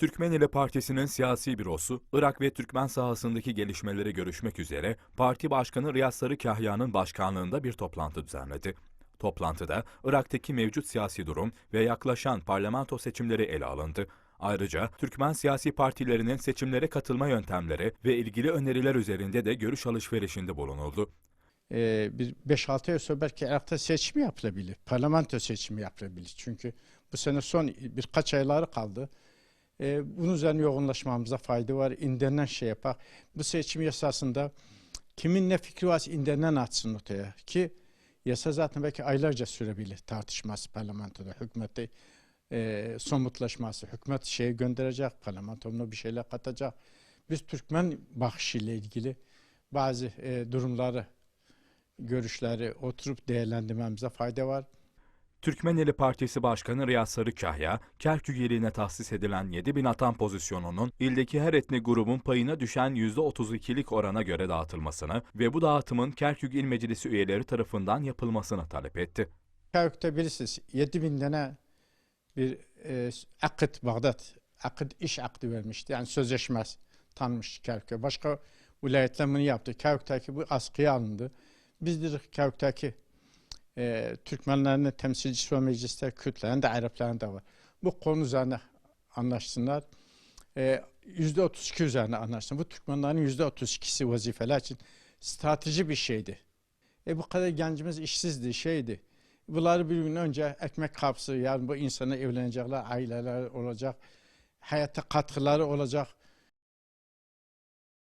Türkmenili Partisi'nin siyasi bürosu, Irak ve Türkmen sahasındaki gelişmeleri görüşmek üzere Parti Başkanı Riyaz Sarı Kahya'nın başkanlığında bir toplantı düzenledi. Toplantıda Irak'taki mevcut siyasi durum ve yaklaşan parlamento seçimleri ele alındı. Ayrıca Türkmen siyasi partilerinin seçimlere katılma yöntemleri ve ilgili öneriler üzerinde de görüş alışverişinde bulunuldu. Ee, bir 5-6 ay sonra belki Irak'ta seçim yapılabilir. Parlamento seçimi yapılabilir. Çünkü bu sene son birkaç ayları kaldı. Ee, bunun üzerine yoğunlaşmamıza fayda var. İndenen şey yapar. Bu seçim yasasında kimin ne fikri varsa indenen atsın ortaya. Ki yasa zaten belki aylarca sürebilir tartışması parlamentoda. Hükümette e, somutlaşması. Hükümet şeye gönderecek, parlamentomuna bir şeyler katacak. Biz Türkmen bakışıyla ilgili bazı e, durumları görüşleri oturup değerlendirmemize fayda var. Türkmeneli Partisi Başkanı Riyaz Sarı Kahya, Kerkük iline tahsis edilen 7 bin atan pozisyonunun ildeki her etnik grubun payına düşen %32'lik orana göre dağıtılmasını ve bu dağıtımın Kerkük İl Meclisi üyeleri tarafından yapılmasını talep etti. Kerkük'te bilirsiniz 7 bin tane bir e, akıt Bağdat, akıt iş akdı vermişti. Yani sözleşmez tanmış Kerkük'e. Başka vilayetler bunu yaptı. Kerkük'teki bu askıya alındı. Biz dedik Kerkük'teki e, Türkmenlerin temsilcisi ve mecliste Kürtlerin de Arapların da var. Bu konu üzerine anlaşsınlar. E, %32 üzerine anlaşsın. Bu Türkmenlerin %32'si vazifeler için strateji bir şeydi. E bu kadar gencimiz işsizdi, şeydi. Bunları bir gün önce ekmek kapısı, yani bu insana evlenecekler, aileler olacak, hayata katkıları olacak.